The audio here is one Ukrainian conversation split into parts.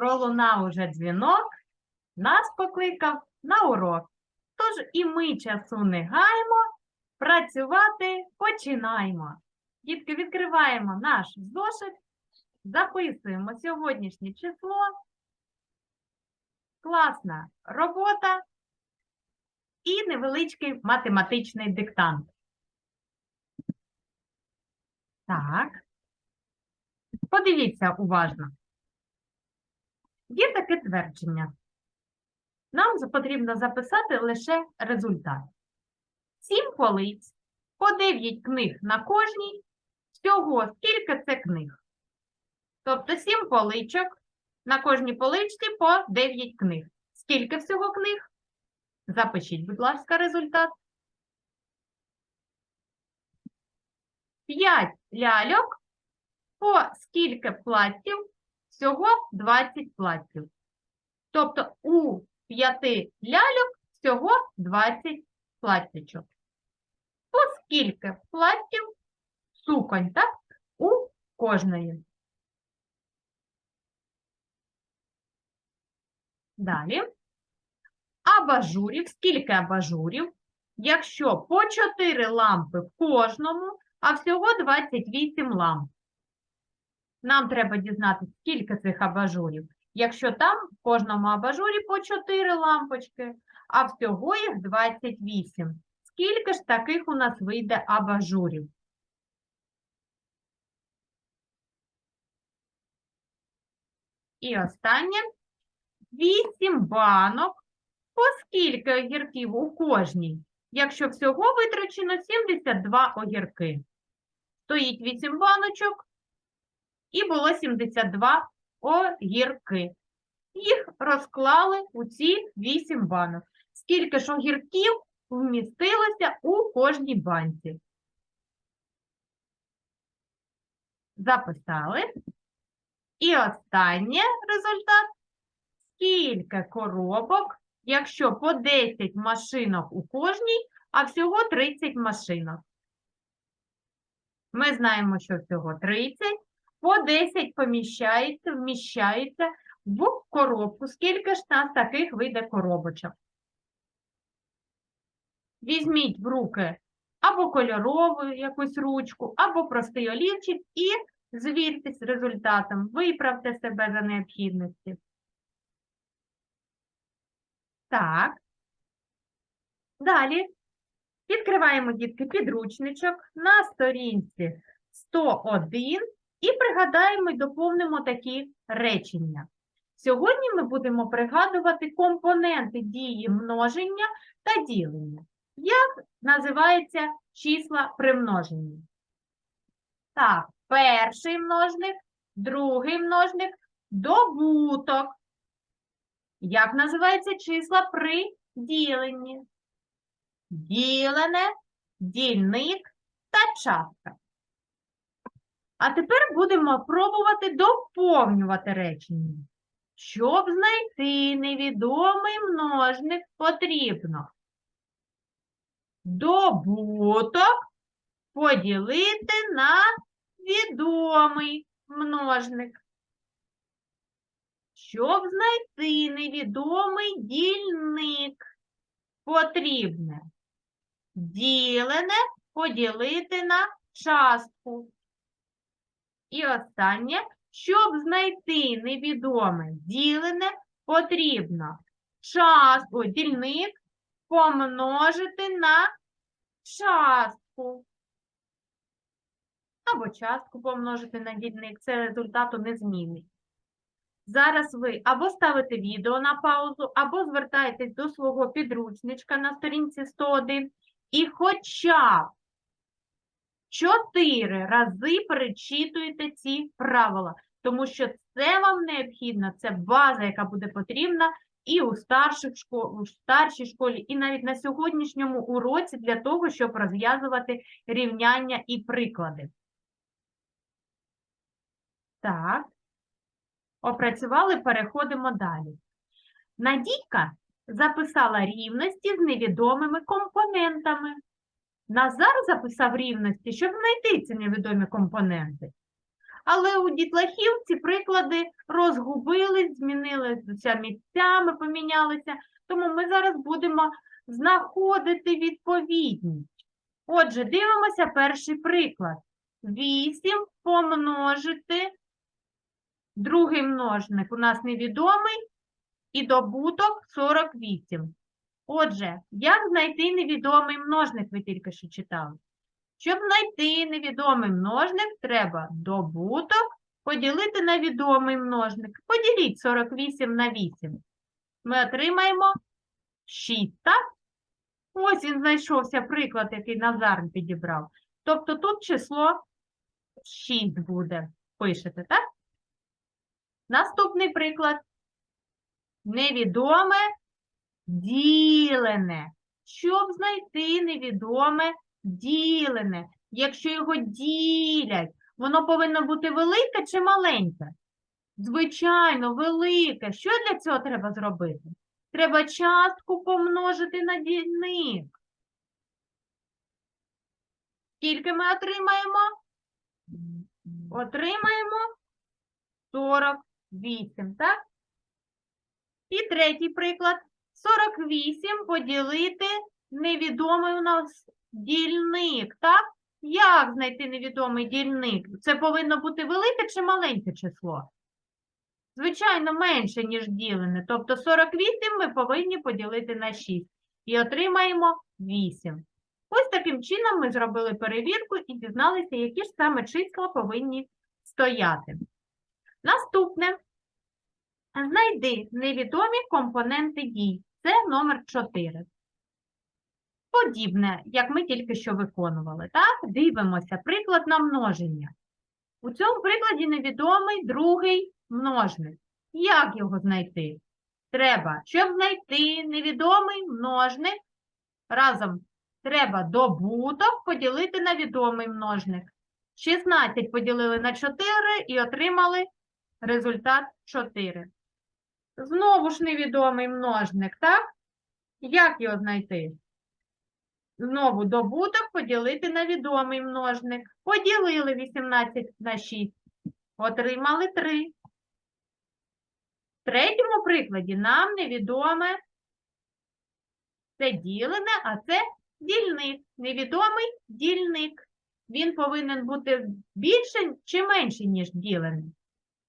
пролунав уже дзвінок, нас покликав на урок. Тож і ми часу не гаємо, працювати починаємо. Дітки, відкриваємо наш зошит, записуємо сьогоднішнє число. Класна робота і невеличкий математичний диктант. Так. Подивіться уважно. Є таке твердження. Нам потрібно записати лише результат. Сім полиць, по 9 книг на кожній. Всього скільки це книг? Тобто 7 поличок, на кожній поличці по 9 книг. Скільки всього книг? Запишіть, будь ласка, результат. 5 ляльок по скільки платтів? Всього 20 платтів. Тобто у 5 ляльок всього 20 платтячок. По скільки платтів суконь, так? У кожної. Далі. Абажурів. Скільки абажурів? Якщо по 4 лампи в кожному, а всього 28 ламп. Нам треба дізнатися, скільки цих абажурів. Якщо там в кожному абажурі по 4 лампочки, а всього їх 28. Скільки ж таких у нас вийде абажурів? І останнє. 8 банок. По скільки огірків у кожній? Якщо всього витрачено 72 огірки. Стоїть 8 баночок, і було 72 огірки. Їх розклали у ці 8 банок. Скільки ж огірків вмістилося у кожній банці? Записали. І останнє результат. Скільки коробок, якщо по 10 машинок у кожній, а всього 30 машинок? Ми знаємо, що всього 30. По 10 поміщається, вміщається в коробку. Скільки ж нас таких вийде коробочок? Візьміть в руки або кольорову якусь ручку, або простий олівчик і звіртесь результатом. Виправте себе за необхідності. Так. Далі відкриваємо, дітки, підручничок на сторінці 101 і пригадаємо і доповнимо такі речення. Сьогодні ми будемо пригадувати компоненти дії множення та ділення. Як називаються числа при множенні? Так, перший множник, другий множник, добуток. Як називаються числа при діленні? Ділене, дільник та частка. А тепер будемо пробувати доповнювати речення. Щоб знайти невідомий множник, потрібно добуток поділити на відомий множник. Щоб знайти невідомий дільник, потрібне ділене поділити на частку. І останнє, щоб знайти невідоме ділене, потрібно частку, дільник помножити на частку. Або частку помножити на дільник. Це результату не змінить. Зараз ви або ставите відео на паузу, або звертаєтесь до свого підручничка на сторінці 101 і хоча б чотири рази перечитуєте ці правила, тому що це вам необхідно, це база, яка буде потрібна і у старших школ, у старшій школі, і навіть на сьогоднішньому уроці для того, щоб розв'язувати рівняння і приклади. Так. Опрацювали, переходимо далі. Надійка записала рівності з невідомими Але у дітлахів ці приклади розгубились, змінилися місцями, помінялися. Тому ми зараз будемо знаходити відповідність. Отже, дивимося перший приклад. 8 помножити, другий множник у нас невідомий, і добуток 48. Отже, як знайти невідомий множник, ви тільки що читали? Щоб знайти невідомий множник, треба добуток поділити на відомий множник. Поділіть 48 на 8. Ми отримаємо 6, так? Ось він знайшовся приклад, який Назар підібрав. Тобто тут число 6 буде. Пишете, так? Наступний приклад. Невідоме ділене. Щоб знайти невідоме ділене, якщо його ділять, воно повинно бути велике чи маленьке? Звичайно, велике. Що для цього треба зробити? Треба частку помножити на дільник. Скільки ми отримаємо? Отримаємо 48, так? І третій приклад. 48 поділити невідомий у нас дільник, так? Як знайти невідомий дільник? Це повинно бути велике чи маленьке число? Звичайно, менше, ніж ділене. Тобто 48 ми повинні поділити на 6. І отримаємо 8. Ось таким чином ми зробили перевірку і дізналися, які ж саме числа повинні стояти. Наступне. Знайди невідомі компоненти дій. Це номер 4. Подібне, як ми тільки що виконували. Так? Дивимося, приклад на множення. У цьому прикладі невідомий другий множник. Як його знайти? Треба, щоб знайти невідомий множник, разом треба добуток поділити на відомий множник. 16 поділили на 4 і отримали результат 4. Знову ж невідомий множник, так? Як його знайти? Знову добуток поділити на відомий множник. Поділили 18 на 6. Отримали 3. В третьому прикладі нам невідоме це ділене, а це дільник. Невідомий дільник. Він повинен бути більшим чи меншим, ніж ділений?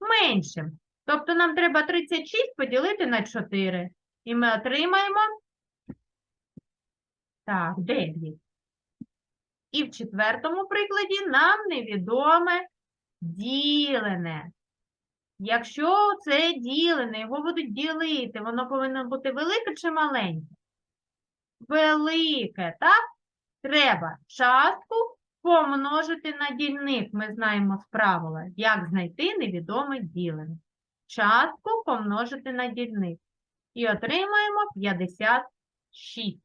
Меншим. Тобто нам треба 36 поділити на 4. І ми отримаємо так, 9. І в четвертому прикладі нам невідоме ділене. Якщо це ділене, його будуть ділити, воно повинно бути велике чи маленьке? Велике, так? Треба частку помножити на дільник. Ми знаємо з правила, як знайти невідоме ділене. Частку помножити на дільник. І отримаємо 56.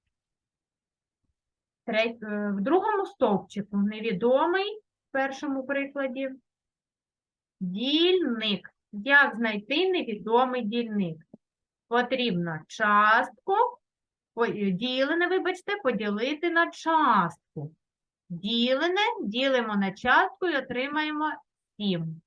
Е, В другому стовпчику невідомий в першому прикладі. Дільник. Як знайти невідомий дільник? Потрібно частку, ділене, вибачте, поділити на частку. Ділене ділимо на частку і отримаємо 7.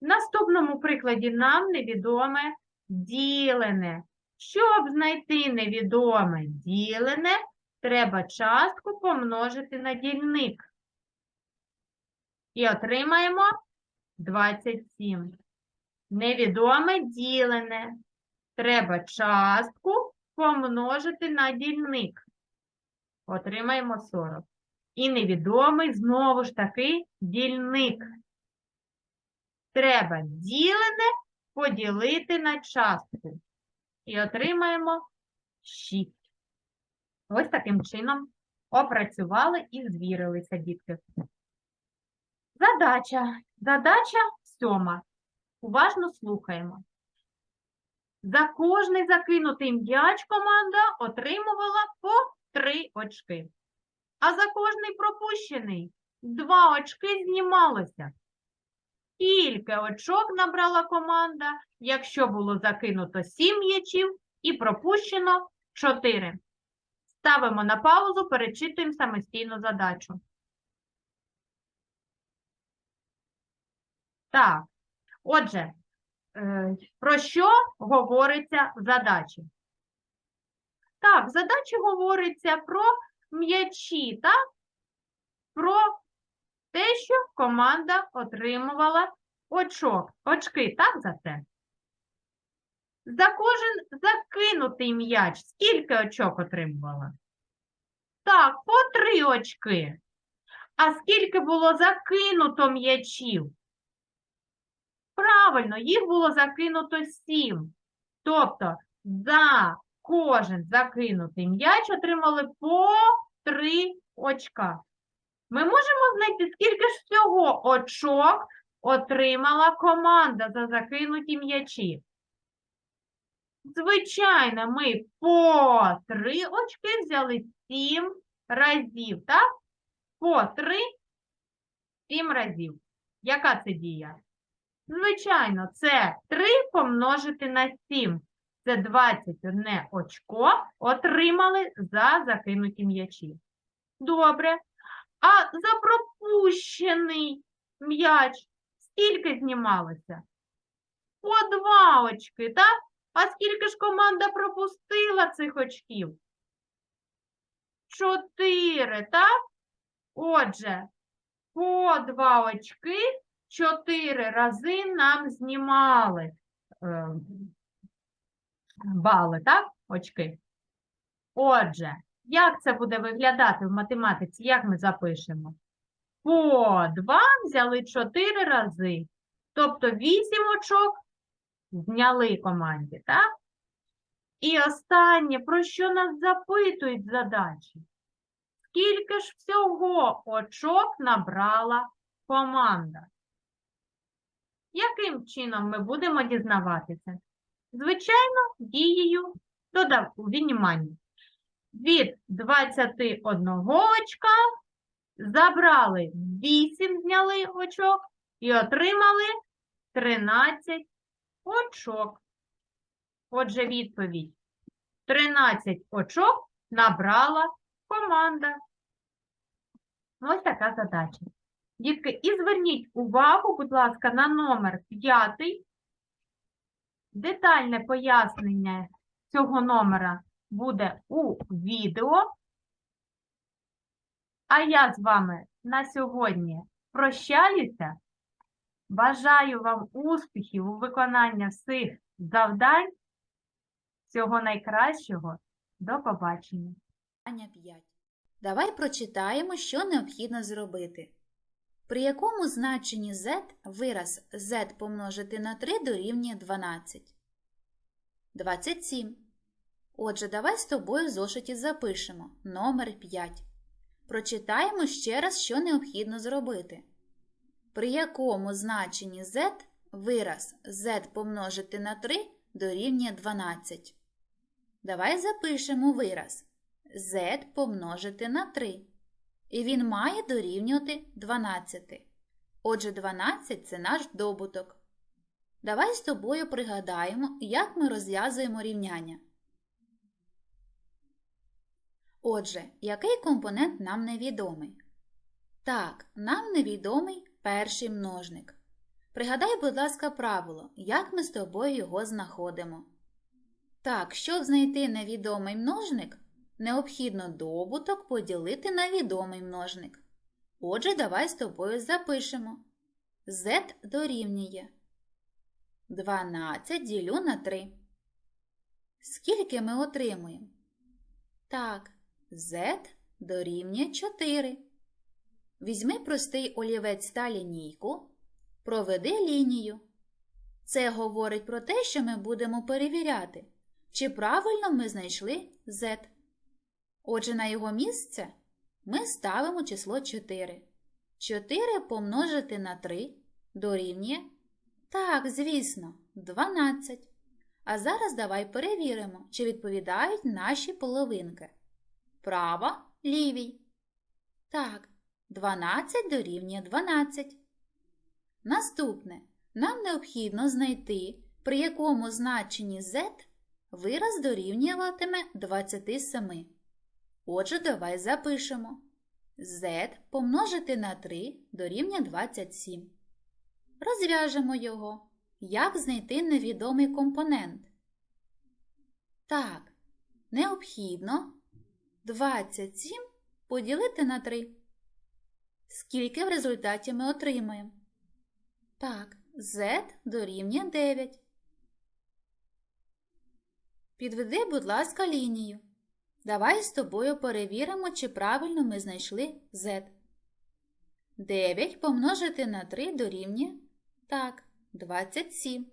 В наступному прикладі нам невідоме ділене. Щоб знайти невідоме ділене, треба частку помножити на дільник. І отримаємо 27. Невідоме ділене. Треба частку помножити на дільник. Отримаємо 40. І невідомий знову ж таки дільник. Треба ділене поділити на частку. І отримаємо 6. Ось таким чином опрацювали і звірилися, дітки. Задача. Задача сьома. Уважно слухаємо. За кожний закинутий м'яч команда отримувала по 3 очки. А за кожний пропущений 2 очки знімалося. Скільки очок набрала команда, якщо було закинуто 7 м'ячів і пропущено 4. Ставимо на паузу, перечитуємо самостійну задачу. Так, отже, е, про що говориться в задачі? Так, в задачі говориться про м'ячі, так? Про те, що команда отримувала очок, очки, так, за це? За кожен закинутий м'яч скільки очок отримувала? Так, по три очки. А скільки було закинуто м'ячів? Правильно, їх було закинуто сім. Тобто за кожен закинутий м'яч отримали по три очка. Ми можемо знайти, скільки ж всього очок отримала команда за закинуті м'ячі. Звичайно, ми по три очки взяли сім разів, так? По три сім разів. Яка це дія? Звичайно, це 3 помножити на 7. Це 21 очко отримали за закинуті м'ячі. Добре. А за пропущений м'яч скільки знімалося? По 2 очки, так? А скільки ж команда пропустила цих очків? 4, так? Отже, по 2 очки чотири рази нам знімали е, бали, так? Очки. Отже, як це буде виглядати в математиці? Як ми запишемо? По 2 взяли 4 рази. Тобто 8 очок зняли команді, так? І останнє, про що нас запитують задачі? Скільки ж всього очок набрала команда? Яким чином ми будемо дізнаватися? Звичайно, дією додав у відніманні. Від 21 очка забрали 8, зняли очок і отримали 13 очок. Отже, відповідь. 13 очок набрала команда. Ось така задача. Дітки, і зверніть увагу, будь ласка, на номер 5. Детальне пояснення цього номера буде у відео. А я з вами на сьогодні прощаюся. Бажаю вам успіхів у виконанні всіх завдань. Всього найкращого. До побачення. 5. Давай прочитаємо, що необхідно зробити. При якому значенні z вираз z помножити на 3 дорівнює 12? 27. Отже, давай з тобою в зошиті запишемо номер 5. Прочитаємо ще раз, що необхідно зробити. При якому значенні z вираз z помножити на 3 дорівнює 12? Давай запишемо вираз z помножити на 3. І він має дорівнювати 12. Отже, 12 це наш добуток. Давай з тобою пригадаємо, як ми розв'язуємо рівняння. Отже, який компонент нам невідомий? Так, нам невідомий перший множник. Пригадай, будь ласка, правило, як ми з тобою його знаходимо. Так, щоб знайти невідомий множник, необхідно добуток поділити на відомий множник. Отже, давай з тобою запишемо. z дорівнює 12 ділю на 3. Скільки ми отримуємо? Так, z дорівнює 4. Візьми простий олівець та лінійку, проведи лінію. Це говорить про те, що ми будемо перевіряти, чи правильно ми знайшли z. Отже, на його місце ми ставимо число 4. 4 помножити на 3 дорівнює. Так, звісно, 12. А зараз давай перевіримо, чи відповідають наші половинки. Права, лівій. Так, 12 дорівнює 12. Наступне. Нам необхідно знайти, при якому значенні z вираз дорівнюватиме 27. Отже, давай запишемо. z помножити на 3 дорівнює 27. розв'яжемо його. Як знайти невідомий компонент? Так, необхідно 27 поділити на 3. Скільки в результаті ми отримаємо? Так, z дорівнює 9. Підведи, будь ласка, лінію. Давай з тобою перевіримо, чи правильно ми знайшли z. 9 помножити на 3 дорівнює так, 27.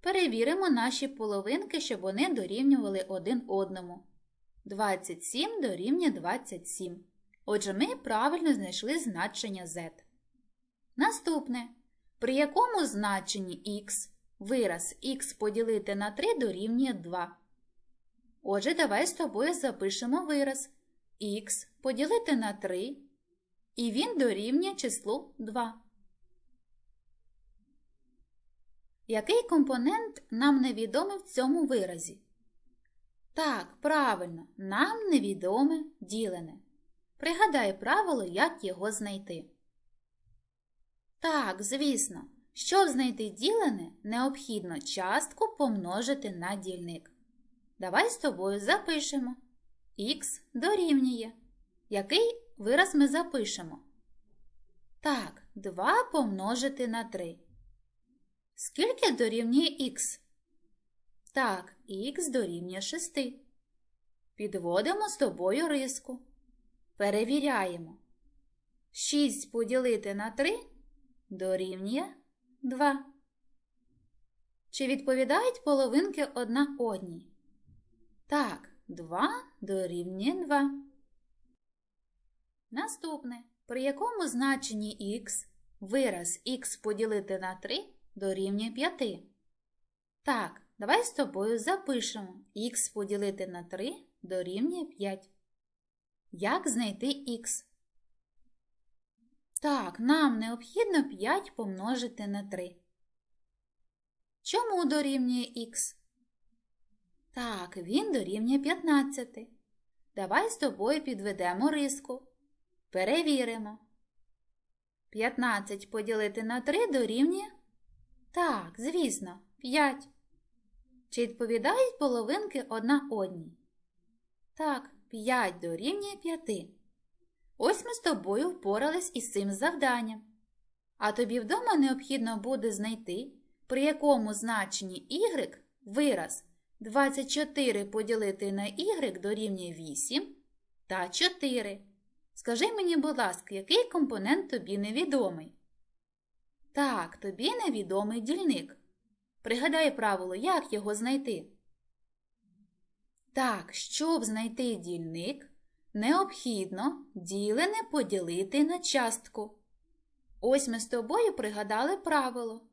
Перевіримо наші половинки, щоб вони дорівнювали один одному. 27 дорівнює 27. Отже, ми правильно знайшли значення z. Наступне. При якому значенні х вираз х поділити на 3 дорівнює 2. Отже, давай з тобою запишемо вираз х поділити на 3, і він дорівнює числу 2. Який компонент нам невідомий в цьому виразі? Так, правильно, нам невідоме ділене. Пригадай правило, як його знайти. Так, звісно, щоб знайти ділене, необхідно частку помножити на дільник. Давай з тобою запишемо. Х дорівнює. Який вираз ми запишемо? Так, 2 помножити на 3. Скільки дорівнює х? Так, х дорівнює 6. Підводимо з тобою риску. Перевіряємо. 6 поділити на 3 дорівнює 2. Чи відповідають половинки одна одній? Так, 2 дорівнює 2. Наступне. При якому значенні х вираз х поділити на 3 дорівнює 5? Так, давай з тобою запишемо х поділити на 3 дорівнює 5. Як знайти х? Так, нам необхідно 5 помножити на 3. Чому дорівнює х? Так, він дорівнює 15. Давай з тобою підведемо риску. Перевіримо. 15 поділити на 3 дорівнює? Так, звісно, 5. Чи відповідають половинки одна одній? Так, 5 дорівнює 5. Ось ми з тобою впорались із цим завданням. А тобі вдома необхідно буде знайти, при якому значенні y вираз 24 поділити на y дорівнює 8 та 4. Скажи мені, будь ласка, який компонент тобі невідомий? Так, тобі невідомий дільник. Пригадай правило, як його знайти. Так, щоб знайти дільник, необхідно ділене поділити на частку. Ось ми з тобою пригадали правило.